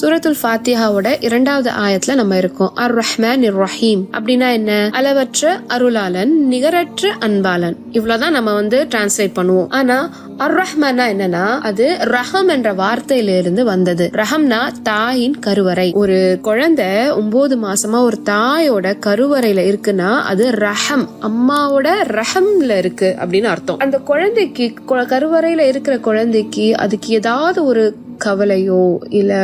சூரத்துல் ஃபாத்திஹாவோட இரண்டாவது ஆயத்துல நம்ம இருக்கோம். அர் ரஹ்மான் இர் ரஹீம் அப்படின்னா என்ன? அளவற்ற அருளாளன் நிகரற்ற அன்பாளன். இவ்வளவுதான் நம்ம வந்து டிரான்ஸ்லேட் பண்ணுவோம். ஆனா அர் ரஹ்மானா என்னன்னா அது ரஹம் என்ற வார்த்தையில இருந்து வந்தது. ரஹம்னா தாயின் கருவறை. ஒரு குழந்தை ஒன்பது மாசமா ஒரு தாயோட கருவறையில இருக்குன்னா அது ரஹம். அம்மாவோட ரஹம்ல இருக்கு அப்படின்னு அர்த்தம். அந்த குழந்தைக்கு கருவறையில இருக்கிற குழந்தைக்கு அதுக்கு ஏதாவது ஒரு கவலையோ இல்லை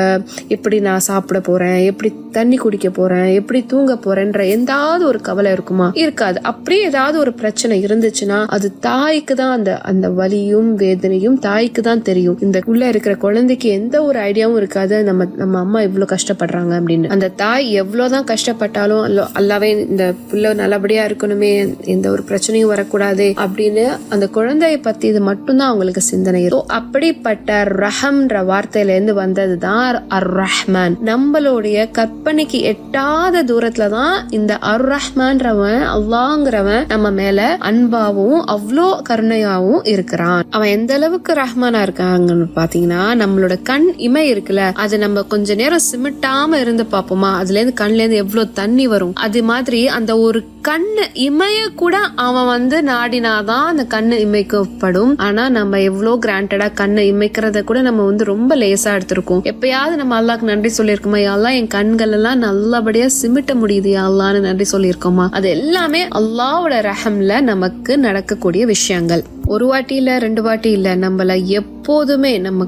எப்படி நான் சாப்பிட போகிறேன் எப்படி தண்ணி குடிக்க போகிறேன் எப்படி தூங்க போகிறேன்ற எந்தாவது ஒரு கவலை இருக்குமா? இருக்காது. அப்படியே ஏதாவது ஒரு பிரச்சனை இருந்துச்சுன்னா அது தாய்க்கு தான் அந்த அந்த வலியும் வேதனையும் தாய்க்கு தான் தெரியும். இந்த உள்ள இருக்கிற குழந்தைக்கு எந்த ஒரு ஐடியாவும் இருக்காது. நம்ம நம்ம அம்மா இவ்வளோ கஷ்டப்படுறாங்க அப்படின்னு. அந்த தாய் எவ்வளோதான் கஷ்டப்பட்டாலும் அல்ல- அல்லாவே இந்த புள்ள நல்லபடியா இருக்கணுமே எந்த ஒரு பிரச்சனையும் வரக்கூடாது அப்படின்னு அந்த குழந்தைய பத்தி இது மட்டும்தான் அவங்களுக்கு சிந்தனை இருக்கும் அப்படிப்பட்ட ரஹம்ன்ற வார்த்தை வார்த்தையில இருந்து வந்ததுதான் அர் ரஹ்மான் நம்மளுடைய கற்பனைக்கு எட்டாத தூரத்துல தான் இந்த அர் ரஹ்மான்றவன் அல்லாங்கிறவன் நம்ம மேல அன்பாவும் அவ்வளோ கருணையாவும் இருக்கிறான். அவன் எந்த அளவுக்கு ரஹ்மானா இருக்காங்கன்னு பாத்தீங்கன்னா நம்மளோட கண் இமை இருக்குல்ல அது நம்ம கொஞ்ச நேரம் சிமிட்டாம இருந்து பாப்போமா அதுல இருந்து கண்ல இருந்து எவ்வளவு தண்ணி வரும்? அது மாதிரி அந்த ஒரு கண்ணு இமைய கூட அவன் வந்து நாடினாதான் அந்த கண்ணு இமைக்கப்படும். ஆனா நம்ம எவ்வளவு கிராண்டடா கண்ணை இமைக்கிறத கூட நம்ம வந்து ரொம்ப லேசா எடுத்திருக்கோம். எப்பயாவது நம்ம அல்லாக்கு நன்றி சொல்லியிருக்கோமா? யாரெல்லாம் என் கண்கள் எல்லாம் நல்லபடியா சிமிட்ட முடியுது அல்லான்னு நன்றி சொல்லியிருக்கோமா? அது எல்லாமே அல்லாவோட ரஹம்ல நமக்கு நடக்கக்கூடிய விஷயங்கள். ஒரு வாட்டி இல்ல ரெண்டு வாட்டி இல்ல நம்மள எப்போதுமே நம்ம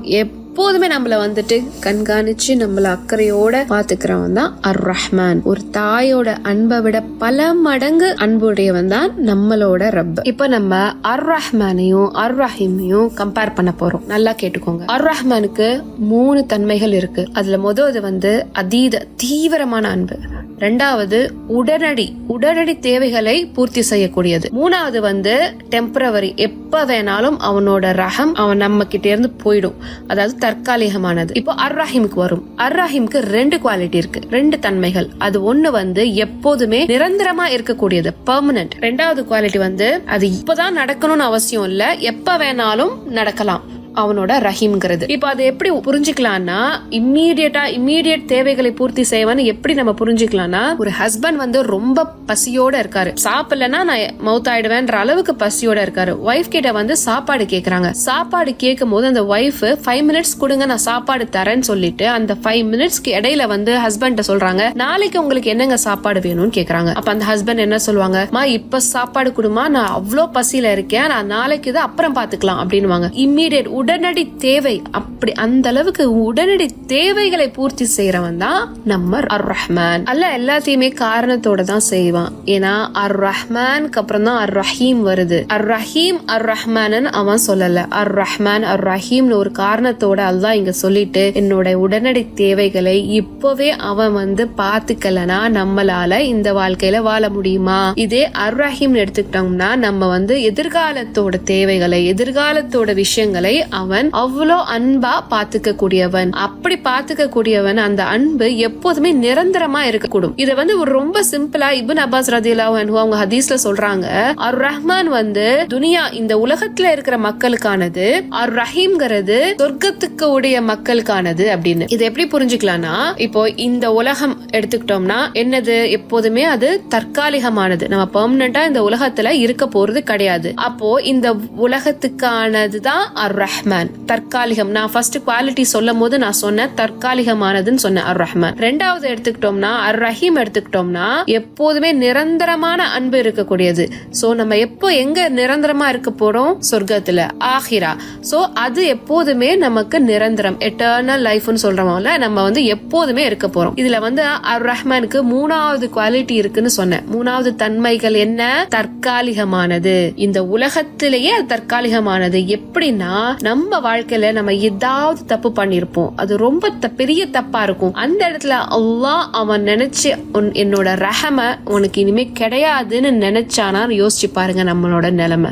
எப்போதுமே நம்மள வந்துட்டு கண்காணிச்சு நம்மள அக்கறையோட பாத்துக்கிறவன் தான் அர் ரஹ்மான் ஒரு தாயோட அன்பை விட பல மடங்கு அன்புடையவன் தான் நம்மளோட ரப். இப்ப நம்ம அர் ரஹ்மானையும் அர் ரஹீமையும் கம்பேர் பண்ண போறோம். நல்லா கேட்டுக்கோங்க. அர் ரஹ்மானுக்கு மூணு தன்மைகள் இருக்கு. அதுல முதல் வந்து அதீத தீவிரமான அன்பு. ரெண்டாவது உடனடி உடனடி தேவைகளை பூர்த்தி செய்யக்கூடியது. மூணாவது வந்து டெம்பரவரி எப்ப வேணாலும் அவனோட ரகம் அவன் நம்ம கிட்ட இருந்து போயிடும். அதாவது தற்காலிகமானது. இப்போ அர்ராஹிமுக்கு வரும். அர்ராஹிமுக்கு ரெண்டு குவாலிட்டி இருக்கு. ரெண்டு தன்மைகள். அது ஒண்ணு வந்து எப்போதுமே நிரந்தரமா இருக்கக்கூடியது. பெர்மனன்ட் ரெண்டாவது குவாலிட்டி வந்து அது இப்பதான் நடக்கணும்னு அவசியம் இல்ல. எப்ப வேணாலும் நடக்கலாம். அவனோட ரஹீம்ங்கிறது. இப்போ அதை எப்படி புரிஞ்சுக்கலாம்னா இம்மீடியட்டா இம்மீடியட் தேவைகளை பூர்த்தி செய்வான்னு எப்படி நம்ம புரிஞ்சுக்கலாம்னா ஒரு ஹஸ்பண்ட் வந்து ரொம்ப பசியோட இருக்காரு. சாப்பிடலன்னா நான் மவுத் ஆயிடுவேன்ற அளவுக்கு பசியோட இருக்காரு. ஒய்ஃப் கிட்ட வந்து சாப்பாடு கேக்குறாங்க. சாப்பாடு கேட்கும் போது அந்த ஒய்ஃப் ஃபைவ் மினிட்ஸ் கொடுங்க நான் சாப்பாடு தரேன்னு சொல்லிட்டு அந்த ஃபைவ் மினிட்ஸ்க்கு இடையில வந்து ஹஸ்பண்ட் சொல்றாங்க. நாளைக்கு உங்களுக்கு என்னங்க சாப்பாடு வேணும்னு கேக்குறாங்க. அப்ப அந்த ஹஸ்பண்ட் என்ன சொல்லுவாங்க? மா இப்ப சாப்பாடு கொடுமா நான் அவ்வளோ பசியில இருக்கேன். நான் நாளைக்கு இது அப்புறம் பாத்துக்கலாம் அப்படின்னுவாங்க. இம்மீடியட் உடனடி தேவை. அப்படி அந்த அளவுக்கு உடனடி தேவைகளை பூர்த்தி செய்யறவன் தான் நம்ம அர் ரஹ்மான் அல்ல எல்லாத்தையுமே காரணத்தோட தான் செய்வான். ஏன்னா அர் ரஹ்மானுக்கு அப்புறம் தான் அர் ரஹீம் வருது. அர் ரஹீம் அர் ரஹ்மான் அவன் சொல்லல. அர் ரஹ்மான் அர் ரஹீம்னு ஒரு காரணத்தோட அல்லா இங்க சொல்லிட்டு என்னோட உடனடி தேவைகளை இப்பவே அவன் வந்து பாத்துக்கலனா நம்மளால இந்த வாழ்க்கையில வாழ முடியுமா? இதே அர் ரஹீம் எடுத்துக்கிட்டோம்னா நம்ம வந்து எதிர்காலத்தோட தேவைகளை எதிர்காலத்தோட விஷயங்களை அவன் அவ்வளோ அன்பா பாத்துக்க கூடியவன் அப்படி பாத்துக்க கூடியவன் அந்த அன்பு எப்போதுமே நிரந்தரமா இருக்கக்கூடும். இத வந்து ஒரு ரொம்ப சிம்பிளா இபின் அப்பாஸ் ரதியல்லாஹு அவங்க ஹதீஸ்ல சொல்றாங்க. அர் ரஹ்மான் வந்து துனியா இந்த உலகத்துல இருக்கிற மக்களுக்கானது அர் ரஹீம்ங்கிறது சொர்க்கத்துக்கு உடைய மக்களுக்கானது அப்படின்னு. இது எப்படி புரிஞ்சுக்கலாம்னா இப்போ இந்த உலகம் எடுத்துக்கிட்டோம்னா என்னது? எப்போதுமே அது தற்காலிகமானது. நம்ம பெர்மனண்டா இந்த உலகத்துல இருக்க போறது கிடையாது. அப்போ இந்த உலகத்துக்கானது தான் அர் ரஹ்மான் தற்காலிகம். நான் ஃபர்ஸ்ட் குவாலிட்டி சொல்லும் போது நான் சொன்னேன் தற்காலிகமானதுன்னு சொன்னேன் அர் ரஹ்மான் ரெண்டாவது எடுத்துக்கிட்டோம்னா அர் ரஹீம் எடுத்துக்கிட்டோம்னா எப்போதுமே நிரந்தரமான அன்பு இருக்கக்கூடியது. சோ நம்ம எப்போ எங்க நிரந்தரமா இருக்க போறோம்? சொர்க்கத்துல ஆஹிரா. சோ அது எப்போதுமே நமக்கு நிரந்தரம் எட்டர்னல் லைஃப்னு சொல்றோம்ல நம்ம வந்து எப்போதுமே இருக்க போறோம். இதுல வந்து அர் ரஹ்மானுக்கு மூணாவது குவாலிட்டி இருக்குன்னு சொன்னேன். மூணாவது தன்மைகள் என்ன? தற்காலிகமானது. இந்த உலகத்திலேயே தற்காலிகமானது. எப்படின்னா நம்ம வாழ்க்கையில நம்ம ஏதாவது தப்பு பண்ணிருப்போம். அது ரொம்ப த- பெரிய தப்பா இருக்கும். அந்த இடத்துல அல்லாஹ் அவன் நினைச்சு என்னோட ரகம உனக்கு இனிமே கிடையாதுன்னு நினைச்சானா யோசிச்சு பாருங்க நம்மளோட நிலைமை.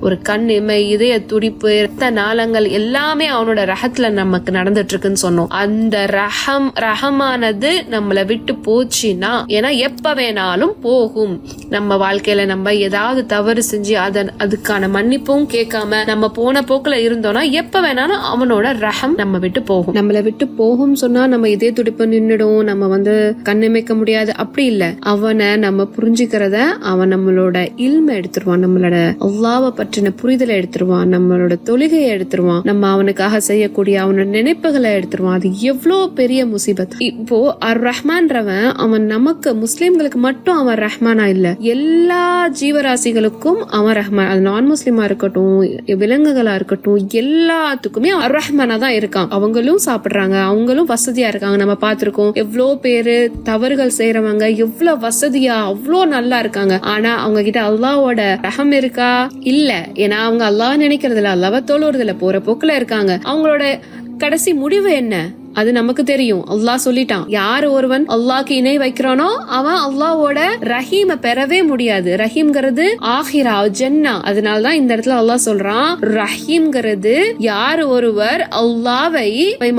ஒரு கண் இமை இதய துடிப்பு ரத்த நாளங்கள் எல்லாமே அவனோட ரகத்துல நமக்கு நடந்துட்டு இருக்குன்னு சொன்னோம். அந்த ரகம் ரகமானது நம்மள விட்டு போச்சுன்னா ஏன்னா எப்ப வேணாலும் போகும். நம்ம வாழ்க்கையில நம்ம ஏதாவது தவறு செஞ்சு அதன் அதுக்கான மன்னிப்பும் கேட்காம நம்ம போன போக்குல இருந்தோம். இருந்தோம்னா எப்ப வேணாலும் அவனோட ரஹம் நம்ம விட்டு போகும். நம்மள விட்டு போகும் சொன்னா நம்ம இதே துடிப்பு நின்னுடும் நம்ம வந்து கண்ணிமைக்க முடியாது. அப்படி இல்ல. அவனை நம்ம புரிஞ்சுக்கிறத அவன் நம்மளோட இல்மை எடுத்துருவான் நம்மளோட அல்லாவை பற்றின புரிதலை எடுத்துருவான் நம்மளோட தொழுகையை எடுத்துருவான் நம்ம அவனுக்காக செய்யக்கூடிய அவனோட நினைப்புகளை எடுத்துருவான். அது எவ்வளவு பெரிய முசீபத். இப்போ அர் ரஹ்மான்றவன் அவன் நமக்கு முஸ்லிம்களுக்கு மட்டும் அவன் ரஹ்மானா இல்ல. எல்லா ஜீவராசிகளுக்கும் அவன் ரஹ்மான் அது நான் முஸ்லிமா இருக்கட்டும் விலங்குகளா இருக்கட்டும் எல்லாத்துக்குமே அர் ரஹ்மானா தான் இருக்கான். அவங்களும் சாப்பிடுறாங்க. அவங்களும் வசதியா இருக்காங்க. நம்ம பார்த்துருக்கோம். எவ்வளோ பேரு தவறுகள் செய்யறவங்க எவ்வளவு வசதியா அவ்வளோ நல்லா இருக்காங்க. ஆனா அவங்க கிட்ட அல்லாவோட ரகம் இருக்கா? இல்ல. ஏன்னா அவங்க அல்லாஹ் நினைக்கிறதுல அல்லாவ தொழுறது போற போக்குல இருக்காங்க. அவங்களோட கடைசி முடிவு என்ன? அது நமக்கு தெரியும். அல்லாஹ் சொல்லிட்டான். யார் ஒருவன் அல்லாஹ்க்கு இணை வைக்கிறானோ அவன் அல்லாஹோட ரஹீம பெறவே முடியாது. ரஹீம்ங்கிறது ஆஹிரா ஜென்னா. அதனாலதான் இந்த இடத்துல அல்லாஹ் சொல்றான் ரஹீம்ங்கிறது யார் ஒருவர் அல்லாவை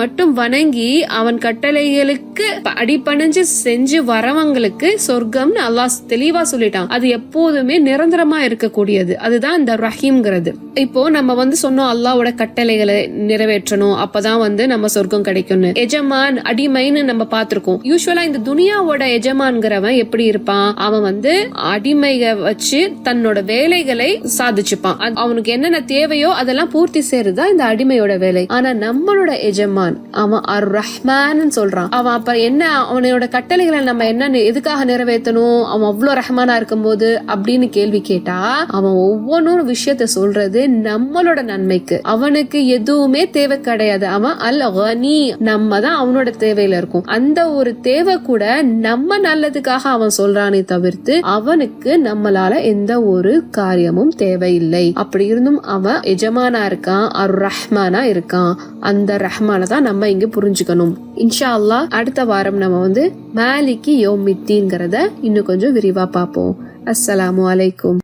மட்டும் வணங்கி அவன் கட்டளைகளுக்கு அடிபணிஞ்சு செஞ்சு வரவங்களுக்கு சொர்க்கம்னு அல்லாஹ் தெளிவா சொல்லிட்டான். அது எப்போதுமே நிரந்தரமா இருக்கக்கூடியது. அதுதான் இந்த ரஹீம்ங்கிறது. இப்போ நம்ம வந்து சொன்னோம் அல்லாவோட கட்டளைகளை நிறைவேற்றணும். அப்பதான் வந்து நம்ம சொர்க்கம் கிடைக்கும்னு. எஜமான். அடிமைன்னு நம்ம பார்த்திருக்கோம். யூஸ்வலா இந்த துனியாவோட எஜமான்கிறவன் எப்படி இருப்பான்? அவன் வந்து அடிமைக வச்சு தன்னோட வேலைகளை சாதிச்சுப்பான். அவனுக்கு என்னென்ன தேவையோ அதெல்லாம் பூர்த்தி செய்யறதா இந்த அடிமையோட வேலை. ஆனா நம்மளோட எஜமான் அவன் அர் ரஹ்மான் சொல்றான். அவன் அப்ப என்ன அவனோட கட்டளைகளை நம்ம என்ன எதுக்காக நிறைவேற்றணும்? அவன் அவ்வளவு ரஹ்மானா இருக்கும்போது அப்படின்னு கேள்வி கேட்டா அவன் ஒவ்வொன்றும் விஷயத்த சொல்றது நம்மளோட நன்மைக்கு. அவனுக்கு எதுவுமே தேவை கிடையாது. அவன் அல் நம்ம தான் அவனோட தேவையில இருக்கும். அந்த ஒரு தேவை கூட நம்ம நல்லதுக்காக அவன் சொல்றானே தவிர்த்து அவனுக்கு நம்மளால எந்த ஒரு காரியமும் தேவையில்லை. அப்படி இருந்தும் அவன் எஜமானா இருக்கான் அரு ரஹ்மானா இருக்கான். அந்த ரஹ்மான தான் நம்ம இங்க புரிஞ்சுக்கணும். இன்ஷா அல்லாஹ் அடுத்த வாரம் நம்ம வந்து மாலிக்கு யோமித்தின்ங்கிறத இன்னும் கொஞ்சம் விரிவா பார்ப்போம். அஸ்ஸலாமு அலைக்கும்.